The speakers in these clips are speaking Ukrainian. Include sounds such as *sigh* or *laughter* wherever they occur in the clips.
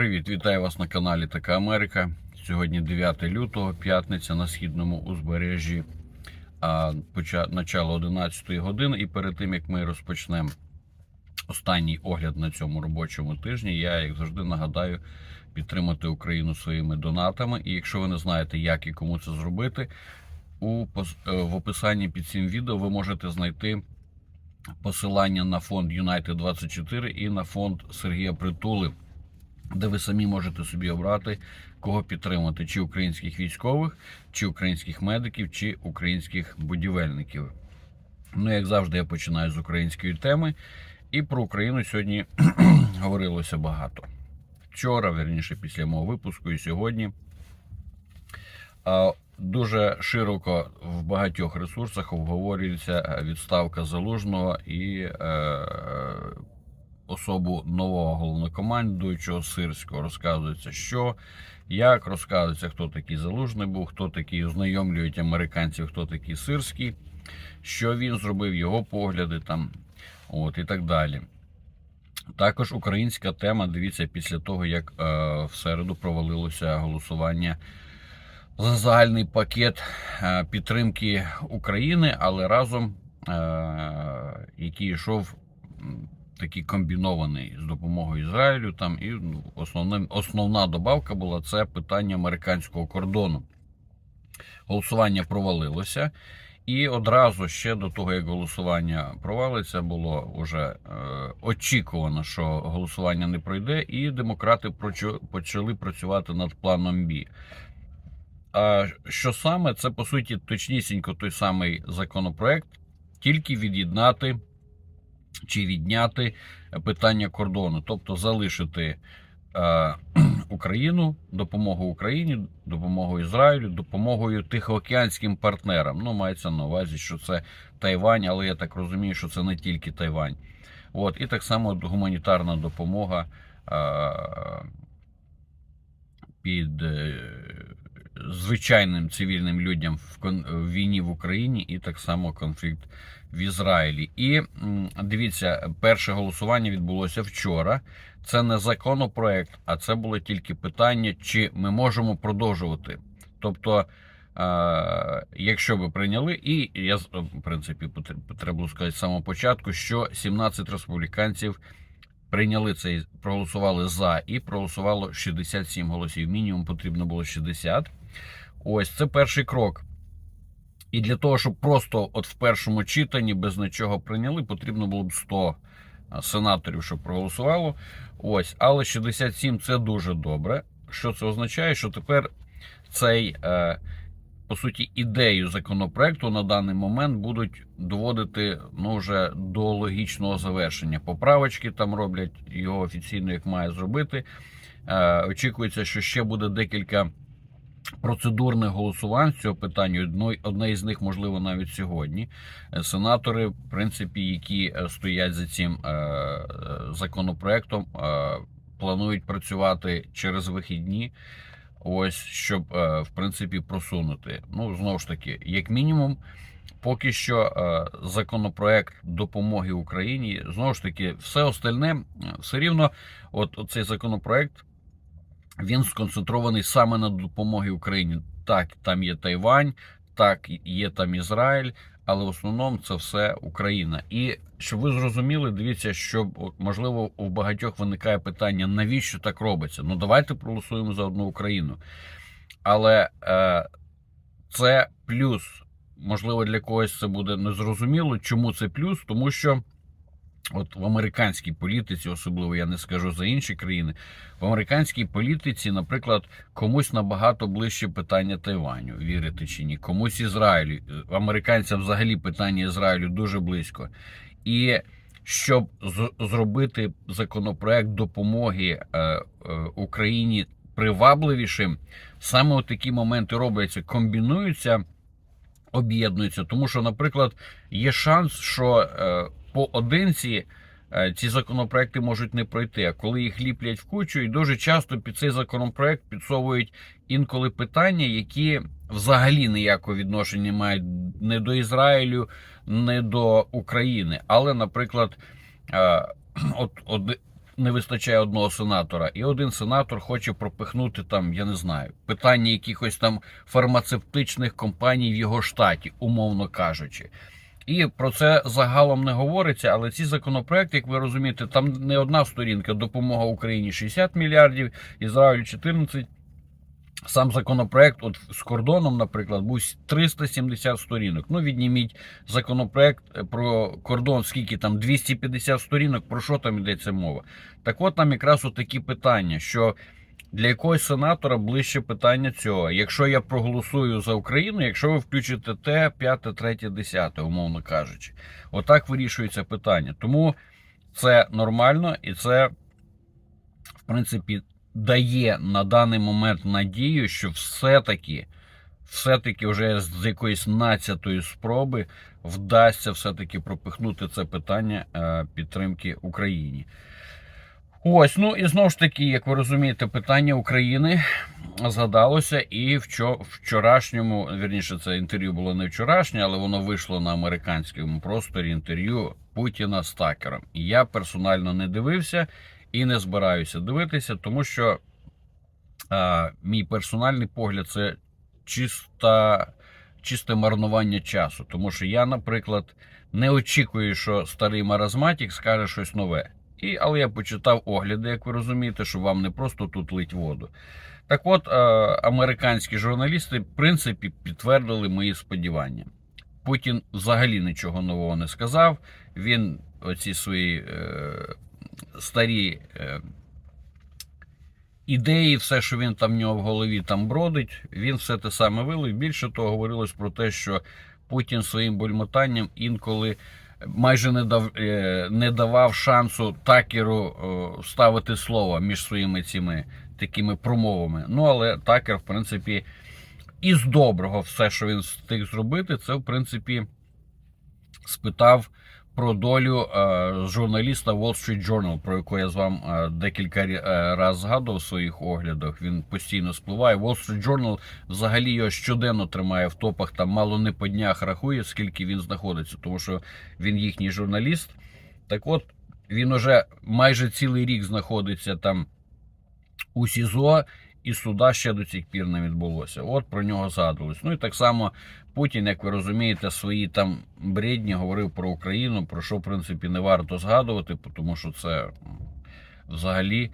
Привіт, вітаю вас на каналі Така Америка. Сьогодні 9 лютого, п'ятниця на східному узбережжі, а, начало 11 години. І перед тим як ми розпочнемо останній огляд на цьому робочому тижні, я, як завжди, нагадаю підтримати Україну своїми донатами. І якщо ви не знаєте, як і кому це зробити, у е, в описанні під цим відео ви можете знайти посилання на фонд United 24 і на фонд Сергія Притули, де ви самі можете собі обрати, кого підтримати: чи українських військових, чи українських медиків, чи українських будівельників. Ну, як завжди, я починаю з української теми. І про Україну сьогодні *clears throat* говорилося багато. Вчора, верніше, після мого випуску, і сьогодні. Дуже широко в багатьох ресурсах обговорюється відставка залужного і е, особу нового головнокомандуючого Сирського. Розказується, що як розказується, хто такий залужний був, хто такий ознайомлюють американців, хто такий сирський, що він зробив, його погляди там, от і так далі. Також українська тема. Дивіться, після того як е, в середу провалилося голосування за загальний пакет е, підтримки України, але разом, е, який йшов такий комбінований з допомогою Ізраїлю. Там і ну, основним, основна добавка була це питання американського кордону. Голосування провалилося. І одразу ще до того, як голосування провалиться, було вже е, очікувано, що голосування не пройде, і демократи почали працювати над планом Бі. А що саме, це по суті точнісінько той самий законопроект, тільки від'єднати чи відняти питання кордону, тобто залишити е, *clears throat* Україну, допомогу Україні, допомогу Ізраїлю, допомогою тихоокеанським партнерам. Ну, мається на увазі, що це Тайвань, але я так розумію, що це не тільки Тайвань. От, і так само гуманітарна допомога е, під е, звичайним цивільним людям в війні в Україні, і так само конфлікт в Ізраїлі. І дивіться, перше голосування відбулося вчора. Це не законопроект, а це було тільки питання, чи ми можемо продовжувати. Тобто, е, якщо би прийняли, і я в принципі треба сказати з самого початку, що 17 республіканців прийняли цей, проголосували за і проголосувало 67 голосів. Мінімум потрібно було 60. Ось це перший крок. І для того, щоб просто от в першому читанні без нічого прийняли, потрібно було б 100 сенаторів, щоб проголосувало. Ось, але 67 це дуже добре. Що це означає? Що тепер цей, е, по суті, ідею законопроекту на даний момент будуть доводити ну, вже до логічного завершення. Поправочки там роблять його офіційно, як має зробити. Е, очікується, що ще буде декілька процедурних голосувань з цього питання. Одне із них, можливо, навіть сьогодні. Е, Сенатори, в принципі, які е, стоять за цим е, законопроектом, планують працювати через вихідні. Ось щоб в принципі просунути. Ну знову ж таки, як мінімум, поки що законопроект допомоги Україні, знову ж таки, все остальне все рівно, от цей законопроект він сконцентрований саме на допомогі Україні. Так, там є Тайвань, так є там Ізраїль, але в основному це все Україна. І щоб ви зрозуміли, дивіться, що можливо у багатьох виникає питання, навіщо так робиться? Ну давайте проголосуємо за одну Україну. Але е, це плюс. Можливо, для когось це буде незрозуміло. Чому це плюс? Тому що от в американській політиці, особливо я не скажу за інші країни, в американській політиці, наприклад, комусь набагато ближче питання Тайваню, вірите чи ні, комусь Ізраїлю. Американцям взагалі питання Ізраїлю дуже близько. І щоб зробити законопроект допомоги е, е, Україні привабливішим, саме от такі моменти робляться, комбінуються, об'єднуються. Тому що, наприклад, є шанс, що е, поодинці е, ці законопроекти можуть не пройти. А коли їх ліплять в кучу, і дуже часто під цей законопроект підсовують інколи питання, які взагалі ніякого відношення мають не до Ізраїлю, не до України. Але, наприклад, е, *clears throat* от, от не вистачає одного сенатора, і один сенатор хоче пропихнути там, я не знаю, питання якихось там фармацевтичних компаній в його штаті, умовно кажучи. І про це загалом не говориться, але ці законопроекти, як ви розумієте, там не одна сторінка допомога Україні 60 мільярдів, Ізраїлю 14. Сам законопроект, от з кордоном, наприклад, був 370 сторінок. Ну, відніміть законопроект про кордон, скільки там 250 сторінок, про що там йдеться мова. Так от там якраз от такі питання, що для якогось сенатора ближче питання цього. Якщо я проголосую за Україну, якщо ви включите те, п'яте, третє, десяте, умовно кажучи, отак вирішується питання. Тому це нормально і це, в принципі, дає на даний момент надію, що все-таки, все-таки вже з якоїсь нацятої спроби вдасться все-таки пропихнути це питання е, підтримки Україні. Ось, ну і знову ж таки, як ви розумієте, питання України згадалося, і вчорашньому, вірніше, це інтерв'ю було не вчорашнє, але воно вийшло на американському просторі інтерв'ю Путіна з Такером. Я персонально не дивився і не збираюся дивитися, тому що а, мій персональний погляд це чиста, чисте марнування часу. Тому що я, наприклад, не очікую, що старий маразматік скаже щось нове. І, але я почитав огляди, як ви розумієте, що вам не просто тут лить воду. Так от, е, американські журналісти, в принципі, підтвердили мої сподівання. Путін взагалі нічого нового не сказав. Він оці свої е, старі е, ідеї, все, що він там в нього в голові там бродить, він все те саме вилив. Більше того, говорилось про те, що Путін своїм бульмотанням інколи майже не дав е, не давав шансу такеру е, ставити слово між своїми цими такими промовами. Ну але такер, в принципі, із доброго, все, що він встиг зробити, це в принципі спитав про долю е, журналіста Wall Street Journal, про яку я з вам е, декілька е, згадував в своїх оглядах. Він постійно спливає. Wall Street Journal взагалі його щоденно тримає в топах, там мало не по днях рахує, скільки він знаходиться, тому що він їхній журналіст. Так от він уже майже цілий рік знаходиться там у СІЗО, і суда ще до цих пір не відбулося. От про нього згадувалось. Ну і так само Путін, як ви розумієте, свої там бредні говорив про Україну, про що в принципі не варто згадувати, тому що це взагалі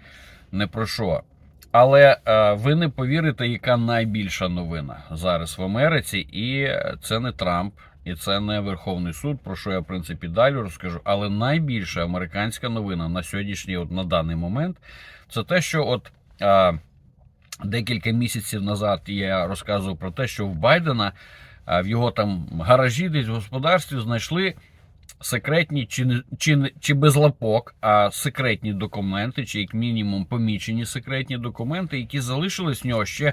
не про що. Але е, ви не повірите, яка найбільша новина зараз в Америці, і це не Трамп, і це не Верховний суд, про що я в принципі далі розкажу. Але найбільша американська новина на сьогоднішній, от на даний момент, це те, що от е, декілька місяців назад я розказував про те, що в Байдена в його там гаражі, десь в господарстві знайшли секретні чи чи, чи без лапок, а секретні документи, чи як мінімум помічені секретні документи, які залишились в нього ще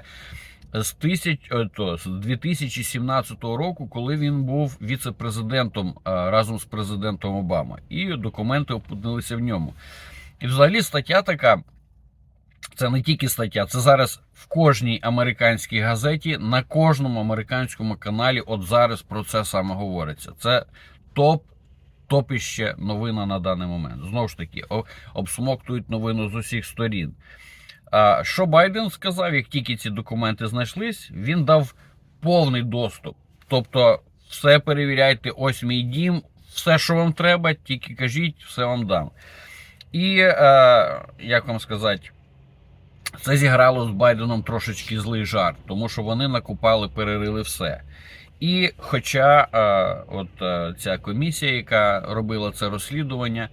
з тисяч е, то, з 2017 року, коли він був віце-президентом разом з президентом Обама, і документи опинилися в ньому. І взагалі стаття така. Це не тільки стаття, це зараз в кожній американській газеті, на кожному американському каналі. От зараз про це саме говориться. Це топ, топіще новина на даний момент. Знову ж таки, обсмоктують новину з усіх сторін. А що Байден сказав, як тільки ці документи знайшлись, він дав повний доступ. Тобто, все перевіряйте, ось мій дім, все, що вам треба, тільки кажіть, все вам дам. І е, як вам сказати, це зіграло з Байденом трошечки злий жарт, тому що вони накупали, перерили все. І хоча е, от е, ця комісія, яка робила це розслідування,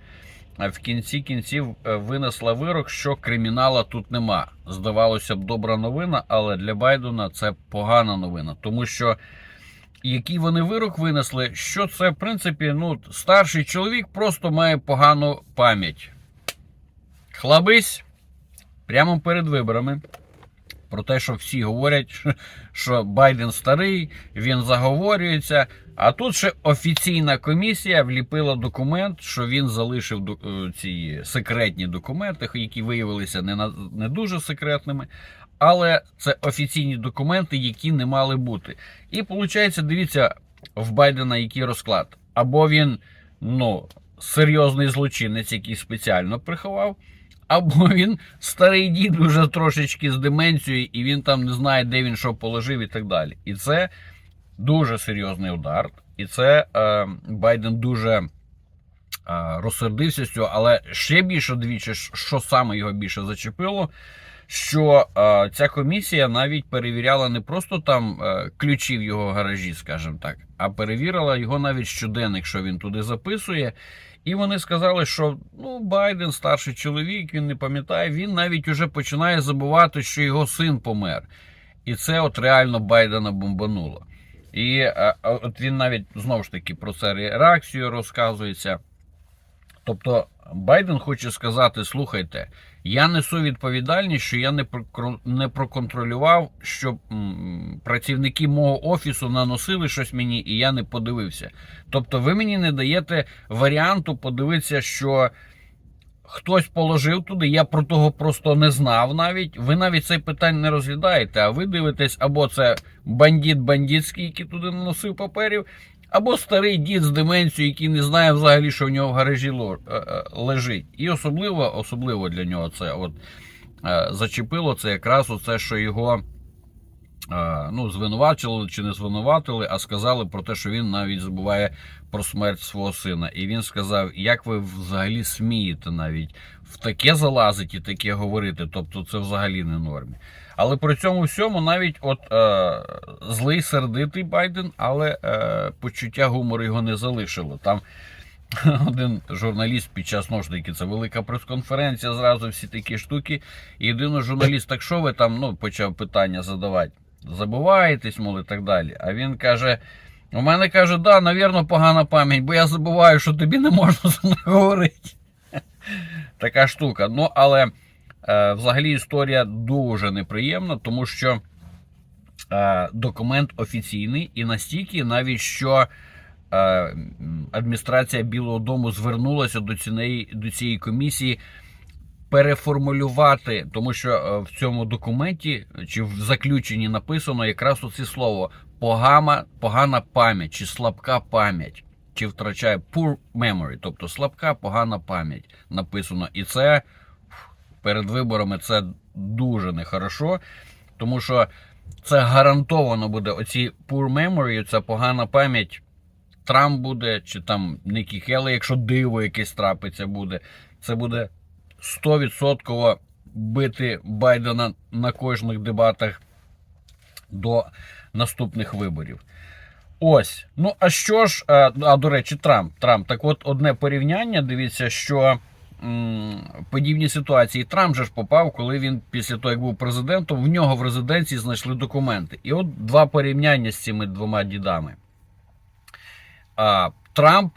е, в кінці кінців винесла вирок, що кримінала тут нема. Здавалося б, добра новина, але для Байдена це погана новина, тому що який вони вирок винесли, що це в принципі ну старший чоловік просто має погану пам'ять. Хлабись прямо перед виборами. Про те, що всі говорять, що Байден старий, він заговорюється. А тут ще офіційна комісія вліпила документ, що він залишив е, ці секретні документи, які виявилися не, на- не дуже секретними. Але це офіційні документи, які не мали бути. І виходить, дивіться, в Байдена який розклад. Або він ну, серйозний злочинець, який спеціально приховав, або він старий дід вже трошечки з деменцією, і він там не знає, де він що положив і так далі. І це дуже серйозний удар. І це е, Байден дуже е, розсердився з цього, але ще більше двічі, що саме його більше зачепило, що е, ця комісія навіть перевіряла не просто там е, ключі в його гаражі, скажімо так, а перевірила його навіть щоденник, що він туди записує. І вони сказали, що ну Байден старший чоловік, він не пам'ятає, він навіть уже починає забувати, що його син помер. І це от реально Байдена бомбануло. І от він навіть знову ж таки про це реакцію розказується. Тобто Байден хоче сказати: слухайте, я несу відповідальність, що я не проконтролював, щоб працівники мого офісу наносили щось мені, і я не подивився. Тобто, ви мені не даєте варіанту подивитися, що хтось положив туди. Я про того просто не знав навіть. Ви навіть цей питань не розглядаєте, а ви дивитесь, або це бандит бандитський, який туди наносив паперів, або старий дід з деменцією, який не знає взагалі, що в нього в гаражі е, е, лежить. І особливо, особливо для нього це от е, зачепило це якраз оце, що його. Е, Ну, звинувачили чи не звинуватили, а сказали про те, що він навіть забуває про смерть свого сина. І він сказав: як ви взагалі смієте навіть в таке залазити і таке говорити? Тобто це взагалі не нормі. Але при цьому всьому навіть от е, злий сердитий Байден, але е, почуття гумору його не залишило. Там *laughs* один журналіст під час таки, це велика прес-конференція, зразу всі такі штуки. І єдиний журналіст, так що ви там ну, почав питання задавати. Забуваєтесь, мол, і так далі. А він каже: у мене каже, да, навірно, погана пам'ять, бо я забуваю, що тобі не можна за мною говорити. *laughs* Така штука. Ну, але е, взагалі історія дуже неприємна, тому що е, документ офіційний і настільки, навіть що е, адміністрація Білого Дому звернулася до цієї, до цієї комісії переформулювати, тому що е, в цьому документі чи в заключенні написано якраз оце слово погана, погана пам'ять чи слабка пам'ять. Чи втрачає poor memory, тобто слабка, погана пам'ять написано. І це перед виборами це дуже нехорошо, тому що це гарантовано буде оці poor memory, ця погана пам'ять. Трамп буде, чи там Нікі Хелли, якщо диво якесь трапиться, буде. Це буде 100% бити Байдена на кожних дебатах до наступних виборів. Ось. Ну, а що ж, а, а до речі, Трамп. Трамп. Так от, одне порівняння. Дивіться, що м, подібні ситуації Трамп же ж попав, коли він після того, як був президентом, в нього в резиденції знайшли документи. І от два порівняння з цими двома дідами. А, Трамп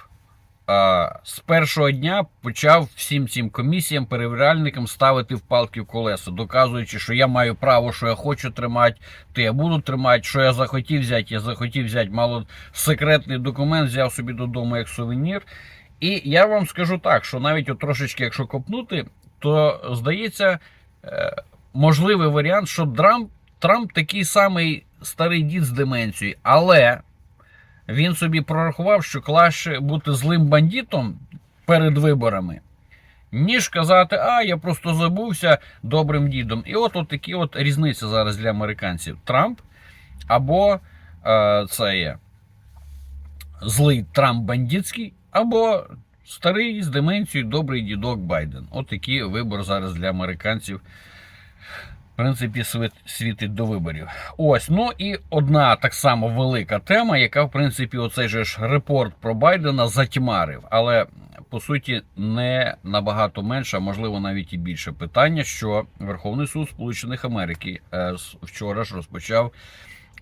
з першого дня почав всім цим комісіям, перевіряльникам ставити в палки в колеса, доказуючи, що я маю право, що я хочу тримати, то я буду тримати, що я захотів взяти, я захотів взяти мало секретний документ, взяв собі додому як сувенір. І я вам скажу так, що навіть от трошечки, якщо копнути, то здається, е, можливий варіант, що Трамп, Трамп такий самий старий дід з деменцією, але він собі прорахував, що краще бути злим бандитом перед виборами, ніж казати, а я просто забувся добрим дідом. І от, от такі от різниця зараз для американців: Трамп або е, це є злий Трамп бандитський, або старий з деменцією добрий дідок Байден. От такий вибор зараз для американців. В принципі, світ- світить до виборів. Ось, ну і одна так само велика тема, яка, в принципі, оцей же ж репорт про Байдена затьмарив. Але по суті не набагато менше, а можливо навіть і більше питання, що Верховний суд Сполучених Америки е, вчора ж розпочав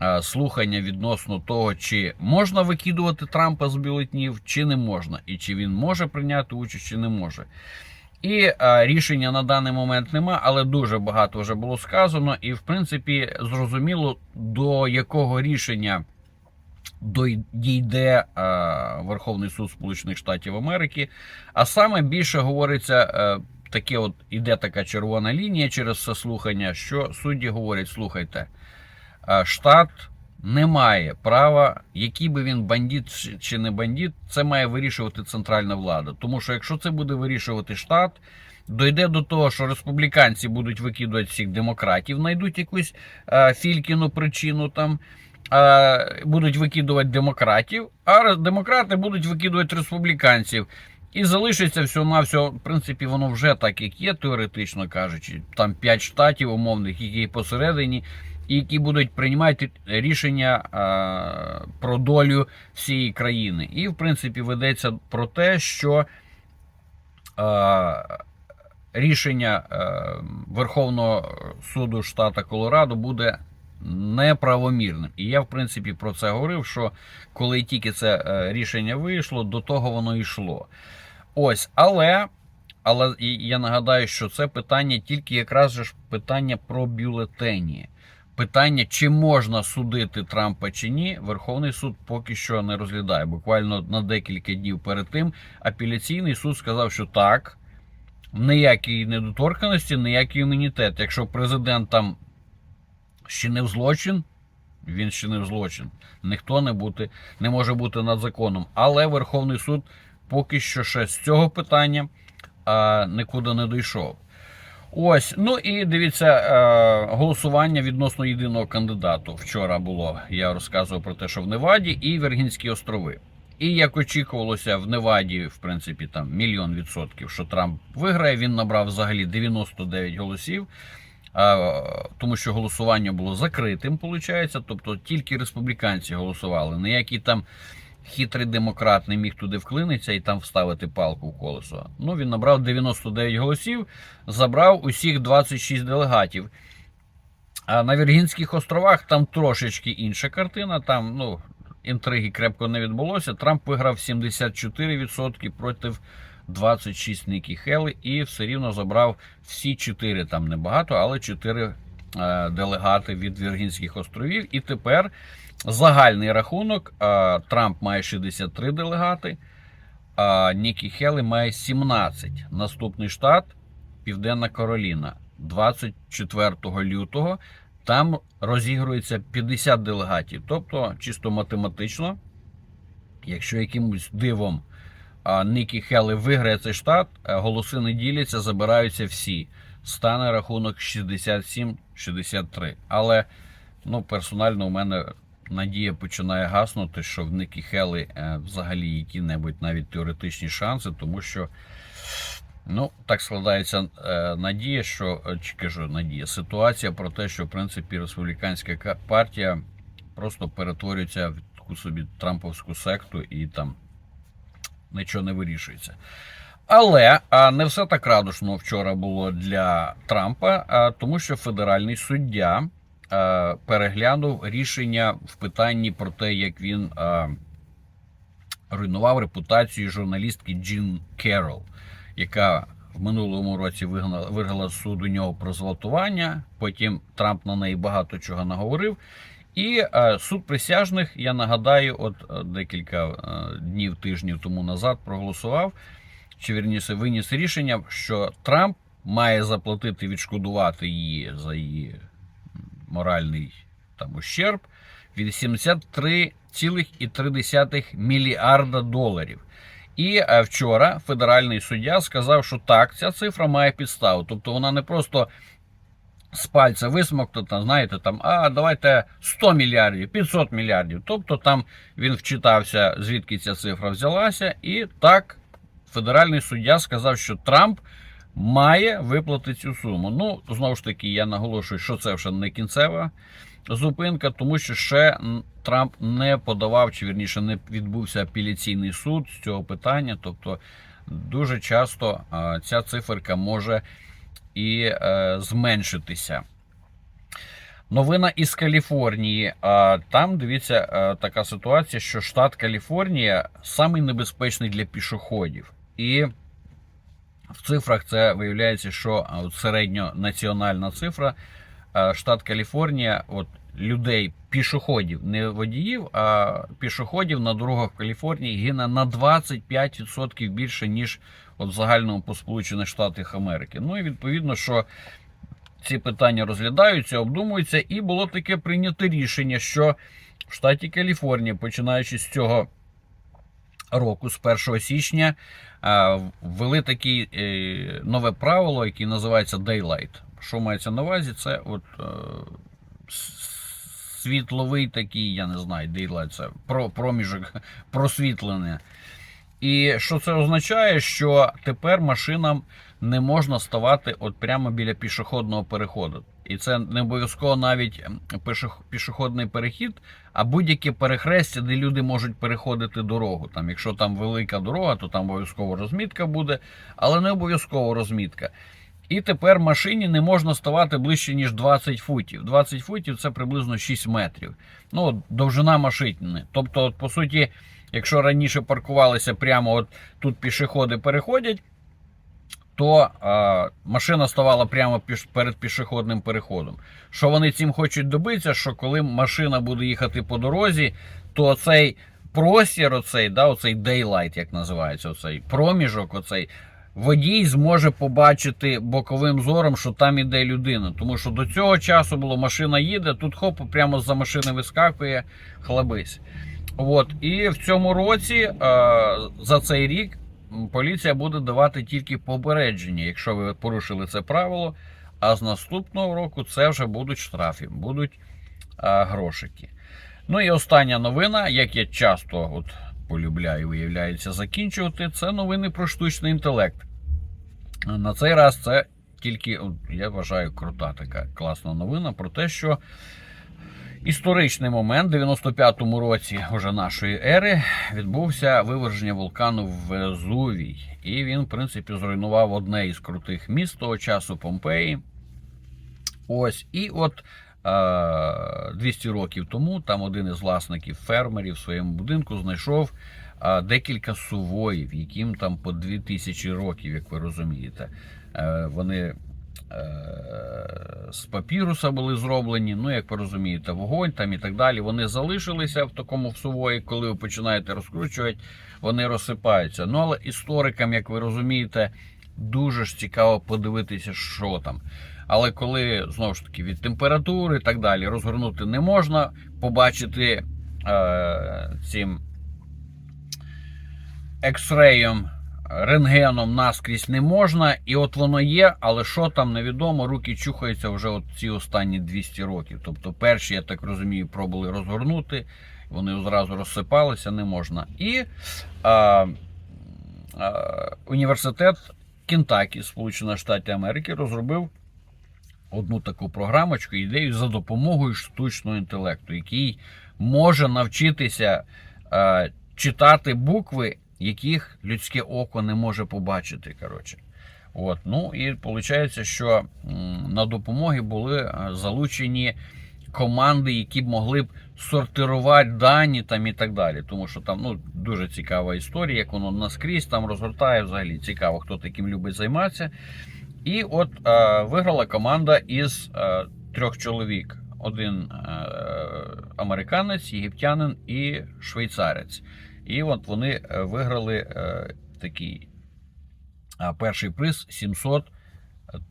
е, слухання відносно того, чи можна викидувати Трампа з бюлетнів, чи не можна, і чи він може прийняти участь, чи не може. І е, рішення на даний момент нема, але дуже багато вже було сказано, і в принципі зрозуміло, до якого рішення дійде е, Верховний суд Сполучених Штатів Америки. А саме більше говориться. Е, Таке от іде така червона лінія через це слухання, що судді говорять: слухайте, е, штат не має права, який би він бандит чи- не бандит, це має вирішувати центральна влада. Тому що якщо це буде вирішувати штат, дойде до того, що республіканці будуть викидувати всіх демократів, знайдуть якусь е, фількіну причину там. е, Будуть викидувати демократів, а демократи будуть викидувати республіканців. І залишиться всього на всього, в принципі, воно вже так, як є, теоретично кажучи. Там 5 штатів умовних, які посередині, які будуть приймати рішення е, про долю всієї країни. І, в принципі, ведеться про те, що е, рішення е, Верховного суду штата Колорадо буде неправомірним. І я, в принципі, про це говорив, що коли тільки це рішення вийшло, до того воно йшло. Ось, але. Але я нагадаю, що це питання тільки якраз же питання про бюлетені. Питання, чи можна судити Трампа чи ні, Верховний суд поки що не розглядає. Буквально на декілька днів перед тим апеляційний суд сказав, що так, ніякої недоторканості, ніякий імунітет. Якщо президент там чинив злочин, він чинив злочин. Ніхто не, бути, не може бути над законом. Але Верховний суд поки що ще з цього питання а, нікуди не дійшов. Ось, ну і дивіться, е, голосування відносно єдиного кандидату. Вчора було. Я розказував про те, що в Неваді і Вергінські острови. І як очікувалося, в Неваді, в принципі, там мільйон відсотків, що Трамп виграє. Він набрав взагалі 99 голосів, тому що голосування було закритим, виходить. Тобто тільки республіканці голосували. Ніякий там хитрий демократ не міг туди вклинитися і там вставити палку в колесо. Ну, він набрав 99 голосів, забрав усіх 26 делегатів. А на Віргінських островах там трошечки інша картина. Там ну, інтриги крепко не відбулося. Трамп виграв 74% проти 26 Нікі Хелли і все рівно забрав всі 4, там небагато, але 4 е, делегати від Віргінських островів. І тепер загальний рахунок: Трамп має 63 делегати, а Нікі Хелли має 17. Наступний штат Південна Кароліна. 24 лютого там розігрується 50 делегатів. Тобто, чисто математично, якщо якимось дивом Нікі Хелли виграє цей штат, голоси не діляться, забираються всі. Стане рахунок 67-63. Але ну, персонально у мене надія починає гаснути, що в Нікі Хелли е, взагалі які-небудь навіть теоретичні шанси, тому що. Ну, так складається е, надія, що е, чи кажу надія, ситуація про те, що в принципі республіканська партія просто перетворюється в таку собі трамповську секту і там нічого не вирішується. Але не все так радушно вчора було для Трампа, тому що федеральний суддя переглянув рішення в питанні про те, як він руйнував репутацію журналістки Джин Керол яка в минулому році вигнала, виграла з суду нього про зґвалтування. Потім Трамп на неї багато чого наговорив. І е, суд присяжних, я нагадаю, от е, декілька е, днів, тижнів тому назад проголосував, чи вірніше виніс рішення, що Трамп має заплатити відшкодувати її за її моральний там ущерб від 73,3 мільярда доларів. І е, вчора федеральний суддя сказав, що так, ця цифра має підставу. Тобто вона не просто з пальця висмоктана, знаєте, там, а давайте 100 мільярдів, 500 мільярдів. Тобто там він вчитався, звідки ця цифра взялася, і так федеральний суддя сказав, що Трамп має виплатити цю суму. Ну, знову ж таки, я наголошую, що це вже не кінцева зупинка, тому що ще Трамп не подавав, чи вірніше не відбувся апеляційний суд з цього питання. Тобто дуже часто ця циферка може і е, зменшитися. Новина із Каліфорнії. Там дивіться е, така ситуація, що штат Каліфорнія самий небезпечний для пішоходів. І в цифрах це виявляється, що середньонаціональна цифра. Штат Каліфорнія, от людей, пішоходів, не водіїв, а пішоходів на дорогах в Каліфорнії гине на 25% більше, ніж от в загальному по Сполучених Штатах Америки. Ну і відповідно, що ці питання розглядаються, обдумуються, і було таке прийнято рішення, що в штаті Каліфорнія, починаючи з цього року, з 1 січня, ввели таке нове правило, яке називається Daylight. Що мається на увазі? Це от е, світловий такий, я не знаю, Daylight, це проміжок *laughs* просвітлення. І що це означає? Що тепер машинам не можна ставати от прямо біля пішохідного переходу. І це не обов'язково навіть пішохідний перехід, а будь-яке перехрестя, де люди можуть переходити дорогу. Там, якщо там велика дорога, то там обов'язково розмітка буде, але не обов'язково розмітка. І тепер машині не можна ставати ближче, ніж 20 футів. 20 футів це приблизно 6 метрів. Ну, довжина машини. Тобто, от, по суті, якщо раніше паркувалися прямо от тут пішоходи переходять, то е, машина ставала прямо піш, перед пішохідним переходом. Що вони цим хочуть добитися, що коли машина буде їхати по дорозі, то цей простір, оцей, да, оцей daylight, як називається, оцей проміжок, оцей, водій зможе побачити боковим зором, що там іде людина. Тому що до цього часу було машина їде, тут хоп, прямо за машини вискакує хлабись. От, і в цьому році е, за цей рік поліція буде давати тільки попередження, якщо ви порушили це правило. А з наступного року це вже будуть штрафи, будуть е, грошики. Ну і остання новина, як я часто от полюбляю, виявляється, закінчувати, це новини про штучний інтелект. На цей раз це тільки, я вважаю, крута така класна новина про те, що історичний момент, в 95-му році уже нашої ери, відбувся виверження вулкану Везувій. І він, в принципі, зруйнував одне із крутих міст того часу Помпеї. Ось, і от е, 200 років тому там один із власників фермерів в своєму будинку знайшов е, декілька сувоїв, яким там по 2000 років, як ви розумієте. Е, вони е, з папіруса були зроблені. Ну, як ви розумієте, вогонь там і так далі. Вони залишилися в такому сувої, коли ви починаєте розкручувати, вони розсипаються. Ну, але історикам, як ви розумієте, дуже ж цікаво подивитися, що там. Але коли знову ж таки від температури і так далі розгорнути не можна, побачити е, цим екс-реєм, рентгеном наскрізь не можна, і от воно є, але що там невідомо, руки чухаються вже от ці останні 200 років. Тобто, перші, я так розумію, пробували розгорнути, вони одразу розсипалися, не можна. І е, е, університет Кентакі, Сполучених Штатів Америки, розробив одну таку програмочку, ідею за допомогою штучного інтелекту, який може навчитися е, читати букви, яких людське око не може побачити. Коротше. От, ну і виходить, що на допомоги були е, залучені команди, які б могли б сортирувати дані там і так далі. Тому що там ну, дуже цікава історія, як воно наскрізь там розгортає. Взагалі цікаво, хто таким любить займатися. І от е, виграла команда із е, трьох чоловік: один е, американець, єгиптянин і швейцарець. І от вони е, виграли е, такий перший приз 700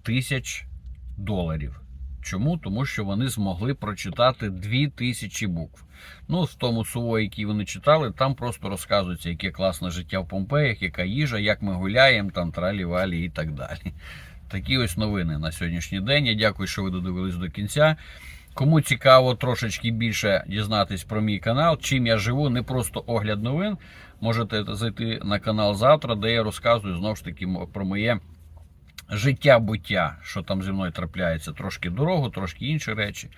тисяч доларів. Чому? Тому що вони змогли прочитати 2000 букв. Ну, в тому сувої, який вони читали, там просто розказується, яке класне життя в Помпеях, яка їжа, як ми гуляємо, там тралі-валі і так далі. Такі ось новини на сьогоднішній день. Я дякую, що ви додивились до кінця. Кому цікаво трошечки більше дізнатись про мій канал, чим я живу, не просто огляд новин. Можете зайти на канал завтра, де я розказую знову ж таки про моє життя буття, що там зі мною трапляється. Трошки дорогу, трошки інші речі.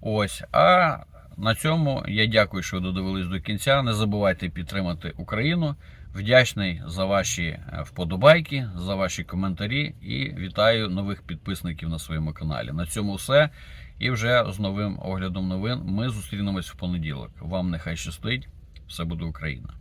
Ось. А на цьому я дякую, що ви додивились до кінця. Не забувайте підтримати Україну. Вдячний за ваші е, вподобайки, за ваші коментарі і вітаю нових підписників на своєму каналі. На цьому все. І вже з новим оглядом новин ми зустрінемось в понеділок. Вам нехай щастить. Все буде Україна.